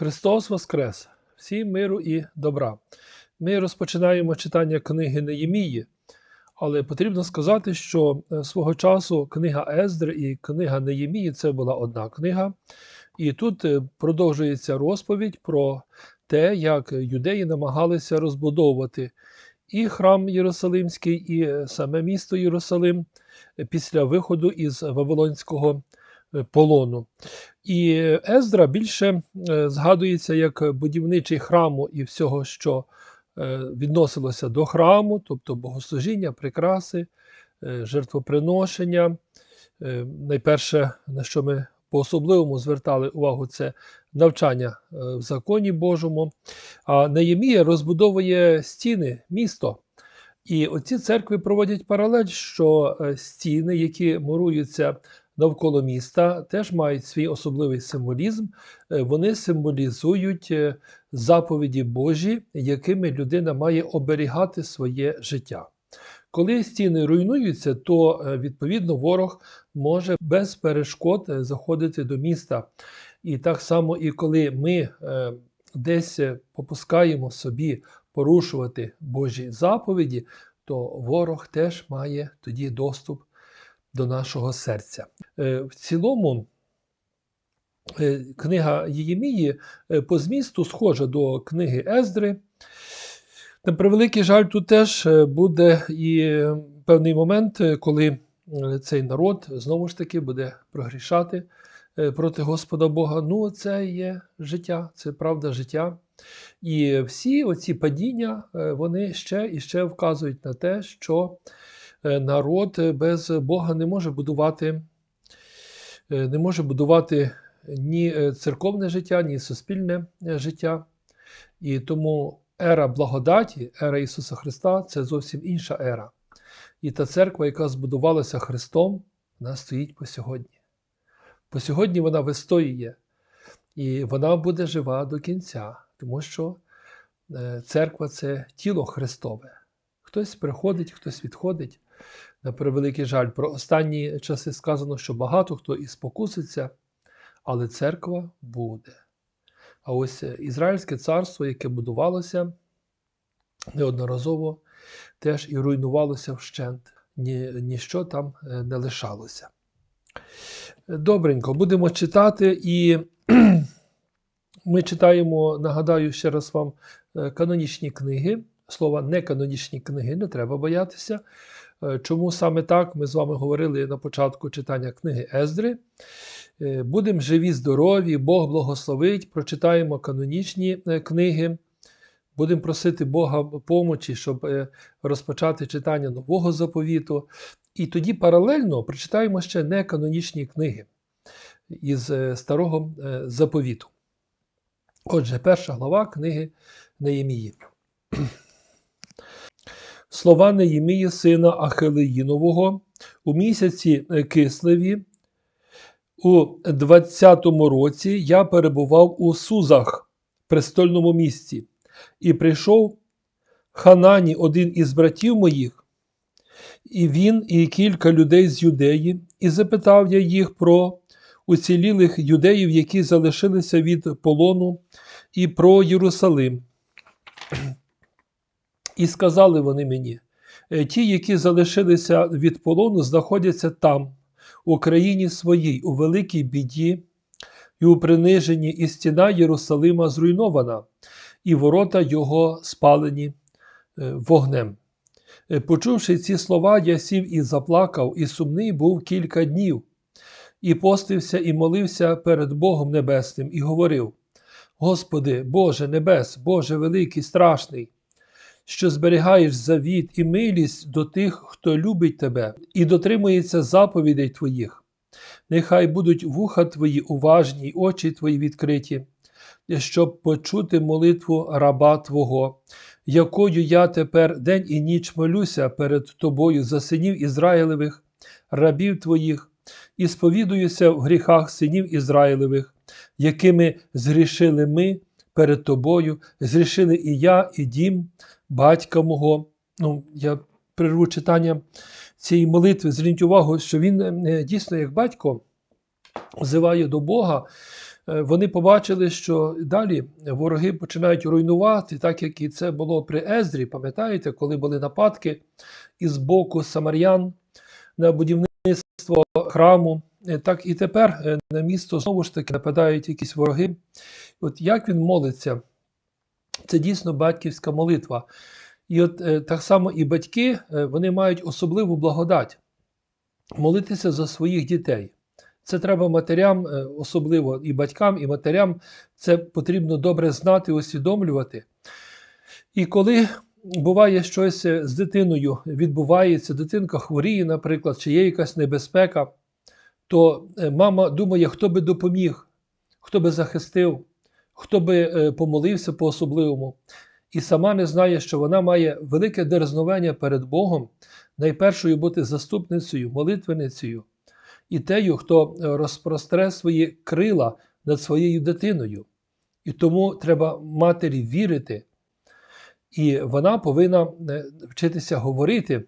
Христос Воскрес! Всім миру і добра. Ми розпочинаємо читання книги Неємії, але потрібно сказати, що е, свого часу книга Ездри і книга Неємії це була одна книга. І тут е, продовжується розповідь про те, як юдеї намагалися розбудовувати і храм Єрусалимський, і е, саме місто Єрусалим після виходу із Вавилонського полону. І Ездра більше е, згадується як будівничий храму і всього, що е, відносилося до храму, тобто богослужіння, прикраси, е, жертвоприношення. Е, Найперше, на що ми по-особливому звертали увагу, це навчання е, в законі Божому. А Неємія розбудовує стіни, місто. І оці церкви проводять паралель, що е, стіни, які муруються навколо міста, теж мають свій особливий символізм. Е, Вони символізують е, заповіді Божі, якими людина має оберігати своє життя. Коли стіни руйнуються, то е, відповідно ворог може без перешкод заходити до міста. І так само, і коли ми десь попускаємо собі порушувати Божі заповіді, то ворог теж має тоді доступ до нашого серця. Е, В цілому, е, книга Єремії е, по змісту схожа до книги Ездри. На превеликий жаль, тут теж буде і певний момент, коли цей народ знову ж таки буде прогрішати проти Господа Бога. Ну, це є життя, це правда життя. І всі оці падіння вони ще і ще вказують на те, що народ без Бога не може будувати, е, не може будувати ні е, церковне життя, ні суспільне е, життя. І тому ера благодаті, ера Ісуса Христа це зовсім інша ера. І та церква, яка збудувалася Христом, вона стоїть по сьогодні. По сьогодні вона вистоює, і вона буде жива до кінця, тому що е, церква це тіло Христове. Хтось приходить, хтось відходить. На превеликий жаль, про останні часи сказано, що багато хто і спокуситься, але церква буде. А ось Ізраїльське царство, яке будувалося неодноразово, теж і руйнувалося вщент. Ні, ніщо там е, не лишалося. Добренько, будемо читати, і ми читаємо, нагадаю ще раз вам, е, канонічні книги. Слова неканонічні книги не треба боятися. Е, Чому саме так ми з вами говорили на початку читання книги Ездри? Е, Будемо живі, здорові, Бог благословить, прочитаємо канонічні е, книги, будемо просити Бога помочі, щоб розпочати читання нового заповіту. І тоді паралельно прочитаємо ще неканонічні книги із старого заповіту. Отже, перша глава книги Неємії. Слова Неємії, сина Ахилеїнового, у місяці е, Кислеві, у 20-му році я перебував у Сузах, престольному місті, і прийшов Ханані, один із братів моїх, і він, і кілька людей з юдеї, і запитав я їх про уцілілих юдеїв, які залишилися від полону, і про Єрусалим. І сказали вони мені: «Е, ті, які залишилися від полону, знаходяться там, у країні своїй, у великій біді і у приниженні, і стіна Єрусалима зруйнована, і ворота його спалені е, вогнем. Е, Почувши ці слова, я сів і заплакав, і сумний був кілька днів, і постився, і молився перед Богом Небесним, і говорив: Господи, Боже Небес, Боже великий, страшний, що зберігаєш завіт і милість до тих, хто любить Тебе, і дотримується заповідей Твоїх. Нехай будуть вуха Твої уважні, й очі Твої відкриті, щоб почути молитву раба Твого, якою я тепер день і ніч молюся перед Тобою за синів Ізраїлевих, рабів Твоїх, і сповідуюся в гріхах синів Ізраїлевих, якими згрішили ми перед Тобою, згрішили і я, і дім, батька мого. Ну, я прерву читання цієї молитви, зверніть увагу, що він е, дійсно, як батько, взиває до Бога е, вони побачили, що далі вороги починають руйнувати, так як і це було при Ездрі. Пам'ятаєте, коли були нападки із боку самарян на будівництво храму, Е, так і тепер е, на місто знову ж таки нападають якісь вороги. От як він молиться, це дійсно батьківська молитва. І от е, так само і батьки е, вони мають особливу благодать молитися за своїх дітей. Це треба матерям, е, особливо і батькам, і матерям. Це потрібно добре знати, усвідомлювати. І коли буває щось е, з дитиною відбувається, дитинка хворіє, наприклад, чи є якась небезпека, то е, мама думає, хто би допоміг, хто би захистив, хто би е, помолився по-особливому. І сама не знає, що вона має велике дерзновення перед Богом, найпершою бути заступницею, молитвеницею і тею, хто е, розпростре свої крила над своєю дитиною. І тому треба матері вірити, і вона повинна вчитися говорити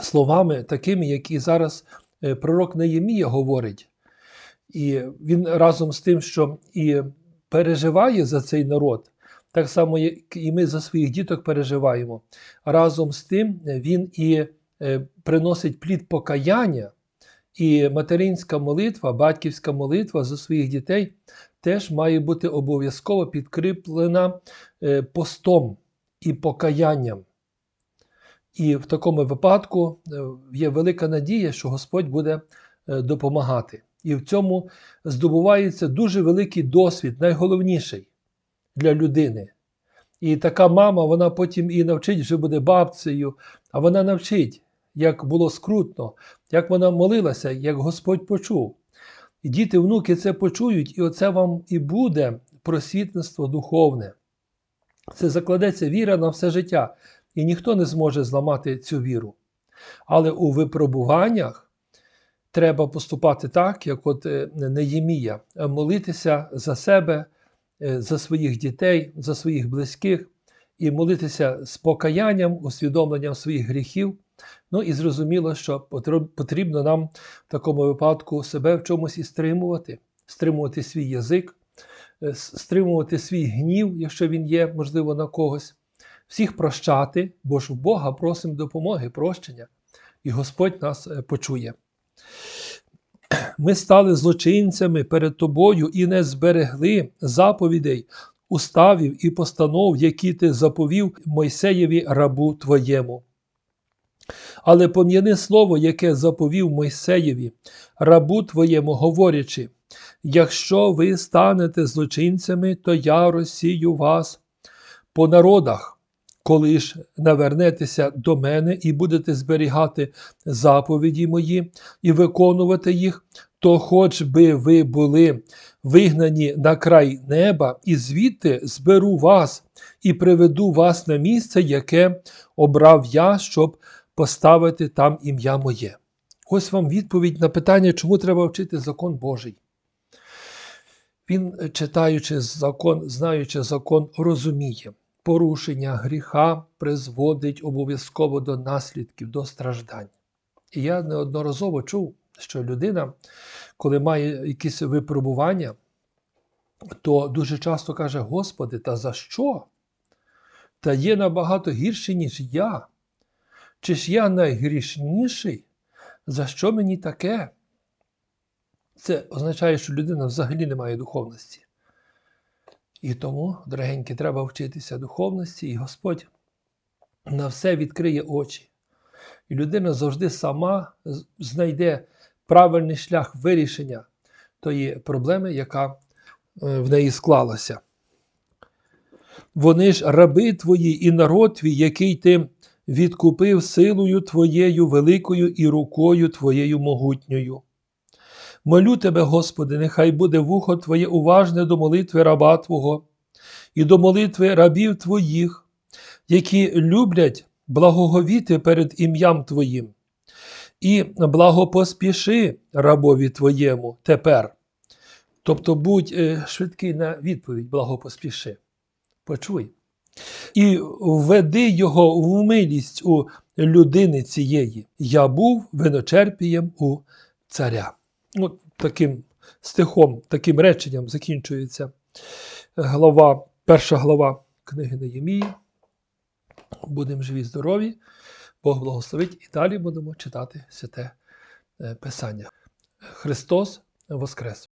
словами, такими, які зараз пророк Неємія говорить. І він разом з тим, що і переживає за цей народ, так само, як і ми за своїх діток переживаємо. Разом з тим він і е, приносить плід покаяння, і материнська молитва, батьківська молитва за своїх дітей теж має бути обов'язково підкріплена е, постом і покаянням. І в такому випадку е, є велика надія, що Господь буде е, допомагати. І в цьому здобувається дуже великий досвід, найголовніший для людини. І така мама, вона потім і навчить, вже буде бабцею, а вона навчить, як було скрутно, як вона молилася, як Господь почув. І діти, внуки це почують, і оце вам і буде просвітництво духовне. Це закладеться віра на все життя, і ніхто не зможе зламати цю віру. Але у випробуваннях треба поступати так, як от е, Неємія, молитися за себе, е, за своїх дітей, за своїх близьких, і молитися з покаянням, усвідомленням своїх гріхів. Ну і зрозуміло, що потрібно нам в такому випадку себе в чомусь і стримувати, стримувати свій язик, е, стримувати свій гнів, якщо він є, можливо, на когось, всіх прощати, бо ж в Бога просимо допомоги, прощення, і Господь нас е, почує. Ми стали злочинцями перед тобою і не зберегли заповідей, уставів і постанов, які ти заповів Мойсеєві рабу твоєму. Але пом'яни слово, яке заповів Мойсеєві, рабу твоєму, говорячи: якщо ви станете злочинцями, то я розсію вас по народах, коли ж навернетеся до мене і будете зберігати заповіді мої і виконувати їх, то хоч би ви були вигнані на край неба, і звідти зберу вас і приведу вас на місце, яке обрав я, щоб поставити там ім'я моє. Ось вам відповідь на питання, чому треба вчити закон Божий. Він, читаючи закон, знаючи закон, розуміє, порушення гріха призводить обов'язково до наслідків, до страждань. І я неодноразово чув, що людина, коли має якісь випробування, то дуже часто каже: Господи, та за що? Та є набагато гірше, ніж я. Чи ж я найгрішніший? За що мені таке? Це означає, що людина взагалі не має духовності. І тому, дорогенькі, треба вчитися духовності, і Господь на все відкриє очі. І людина завжди сама знайде правильний шлях вирішення тої проблеми, яка е, в неї склалася. Вони ж раби твої і народ твій, який ти відкупив силою Твоєю великою і рукою Твоєю могутньою. Молю тебе, Господи, нехай буде вухо Твоє уважне до молитви раба Твого і до молитви рабів Твоїх, які люблять благоговіти перед ім'ям Твоїм, і благопоспіши рабові Твоєму тепер. Тобто будь е, швидкий на відповідь, благопоспіши. Почуй. І введи його в милість у людини цієї. Я був виночерпієм у царя. От таким стихом, таким реченням закінчується глава, перша глава книги Неємії. Будемо живі, здорові. Бог благословить і далі будемо читати святе е, Писання. Христос Воскрес!